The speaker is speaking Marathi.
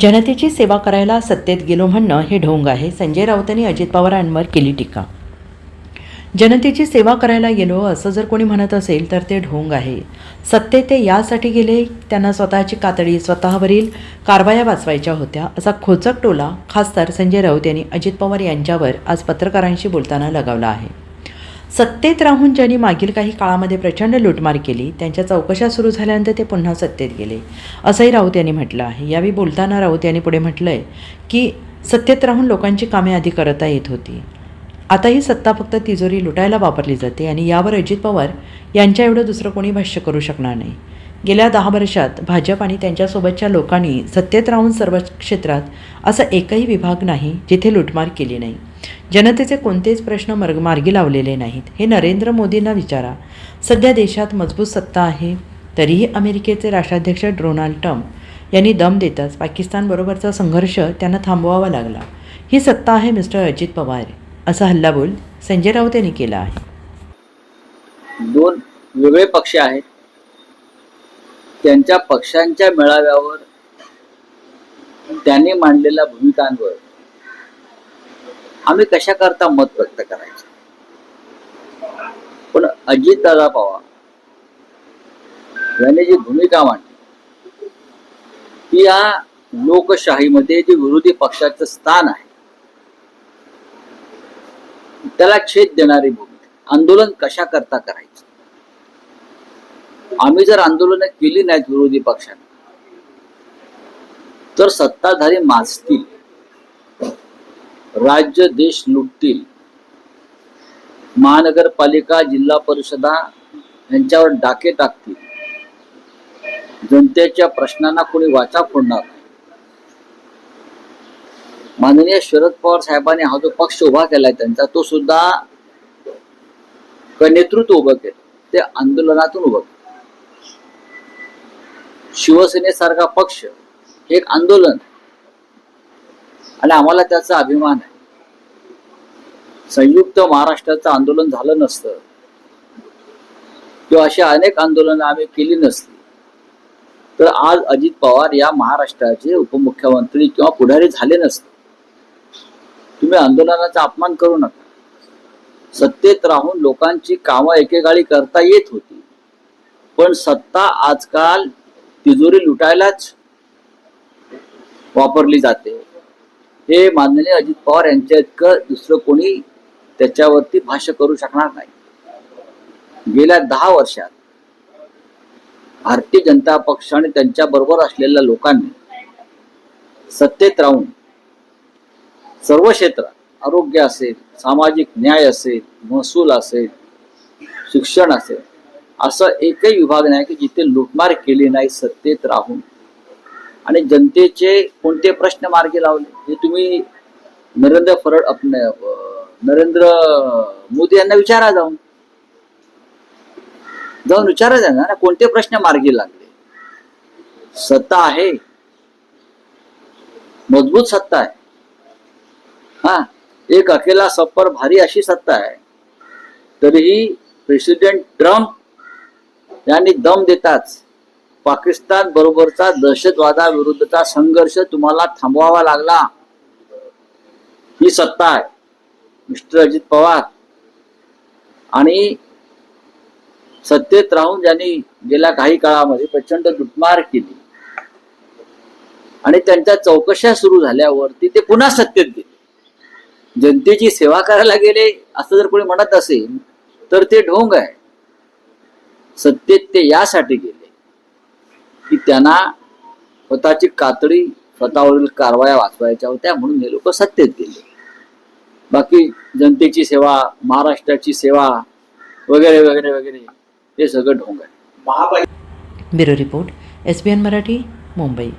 जनतेची सेवा करायला सत्तेत गेलो म्हणणं हे ढोंग आहे. संजय राऊतांनी अजित पवारांवर केली टीका. जनतेची सेवा करायला गेलो असं जर कोणी म्हणत असेल तर ते ढोंग आहे. सत्तेत ते यासाठी गेले त्यांना स्वतःची कातडी स्वतःवरील कारवाया वाचवायच्या होत्या असा खोचक टोला खासदार संजय राऊत यांनी अजित पवार यांच्यावर आज पत्रकारांशी बोलताना लगावला आहे. सत्तेत राहून ज्यांनी मागील काही काळामध्ये प्रचंड लुटमार केली त्यांच्या चौकशा सुरू झाल्यानंतर ते पुन्हा सत्तेत गेले. असंही राऊत यांनी म्हटलं आहे. यावेळी बोलताना राऊत यांनी पुढे म्हटलं आहे की सत्तेत राहून लोकांची कामे आधी करता येत होती. आता ही सत्ता फक्त तिजोरी लुटायला वापरली जाते आणि यावर अजित पवार यांच्या एवढं दुसरं कोणी भाष्य करू शकणार नाही. गेल्या दहा वर्षात भाजप आणि त्यांच्यासोबतच्या लोकांनी सत्तेत राहून सर्व क्षेत्रात असा एकही विभाग नाही जिथे लुटमार केली नाही. जनतेचे कोणतेच प्रश्न मर्ग मार्गी लावलेले नाहीत. हे नरेंद्र मोदींना विचारा. सध्या देशात मजबूत सत्ता आहे तरीही अमेरिकेचे राष्ट्राध्यक्ष डोनाल्ड ट्रम्प यांनी दम देताच पाकिस्तानबरोबरचा संघर्ष त्यांना थांबवावा लागला. ही सत्ता आहे मिस्टर अजित पवार. असा हल्लाबोल संजय राऊत यांनी केला आहे. दोन वेगळे पक्ष आहेत. त्यांच्या पक्षांच्या मेळाव्यावर त्यांनी मांडलेल्या भूमिकांवर आम्ही कशा करता मत व्यक्त करायचं? पण अजित दादा पवार यांनी जी भूमिका मांडली ती या लोकशाहीमध्ये जे विरोधी पक्षाचं स्थान आहे त्याला छेद देणारी भूमिका आंदोलन कशा करता करायचं? आम्ही जर आंदोलन केली नाहीत विरोधी पक्षाने तर सत्ताधारी माजतील. राज्य देश लुटतील. महानगरपालिका जिल्हा परिषदा यांच्यावर डाके टाकतील. जनतेच्या प्रश्नांना कोणी वाचा फोडणार माननीय शरद पवार साहेबांनी हा जो पक्ष उभा केलाय त्यांचा तो सुद्धा नेतृत्व उभं केलं ते आंदोलनातून उभं केलं. शिवसेनेसारखा पक्ष हे एक आंदोलन आणि आम्हाला त्याचा अभिमान आहे. संयुक्त महाराष्ट्राचं आंदोलन झालं नसतं. किंवा अशी अनेक आंदोलनं आम्ही केली नसती. तर आज अजित पवार या महाराष्ट्राचे उपमुख्यमंत्री किंवा पुढारी झाले नसते. तुम्ही आंदोलनाचा अपमान करू नका. सत्तेत राहून लोकांची कामं एकेकाळी करता येत होती. पण सत्ता आजकाल तिजोरी लुटायलाच वापरली जाते. हे माननीय अजित पवार यांच्या इतकं दुसरं कोणी त्याच्यावरती भाष्य करू शकणार नाही. गेल्या दहा वर्षात भारतीय जनता पक्ष आणि त्यांच्या बरोबर असलेल्या लोकांनी सत्तेत राहून सर्व क्षेत्रात आरोग्य असेल सामाजिक न्याय असेल महसूल असेल शिक्षण असेल असं एकही विभाग नाही की जिथे लुटमार केली नाही सत्तेत राहून. आणि जनतेचे कोणते प्रश्न मार्गी लावले हे तुम्ही नरेंद्र फरड नरेंद्र मोदी यांना विचारा जाऊन. जाऊन विचारा त्यांना ना कोणते प्रश्न मार्गी लागले? सत्ता आहे. मजबूत सत्ता आहे. हा एक अकेला सप्पर भारी अशी सत्ता आहे. तरीही प्रेसिडेंट ट्रम्प यांनी दम देताच पाकिस्तान बरोबरचा दहशतवादाविरुद्धचा संघर्ष तुम्हाला थांबवावा लागला. ही सत्ता आहे. मिस्टर अजित पवार. आणि सत्तेत राहून ज्यांनी गेल्या काही काळामध्ये प्रचंड लुटमार केली आणि त्यांच्या चौकशा सुरू झाल्यावरती ते पुन्हा सत्तेत गेले. जनतेची सेवा करायला गेले असं जर कोणी म्हणत असेल तर ते ढोंग आहे. सत्तेत ते यासाठी गेले. की त्यांना स्वतःची कातडी स्वतःवरील कारवाया वाचवायच्या होत्या म्हणून हे लोक सत्तेत गेले. बाकी जनतेची सेवा महाराष्ट्राची सेवा वगैरे वगैरे वगैरे हे सगळं ढोंग आहे. Bureau report S B N Marathi Mumbai.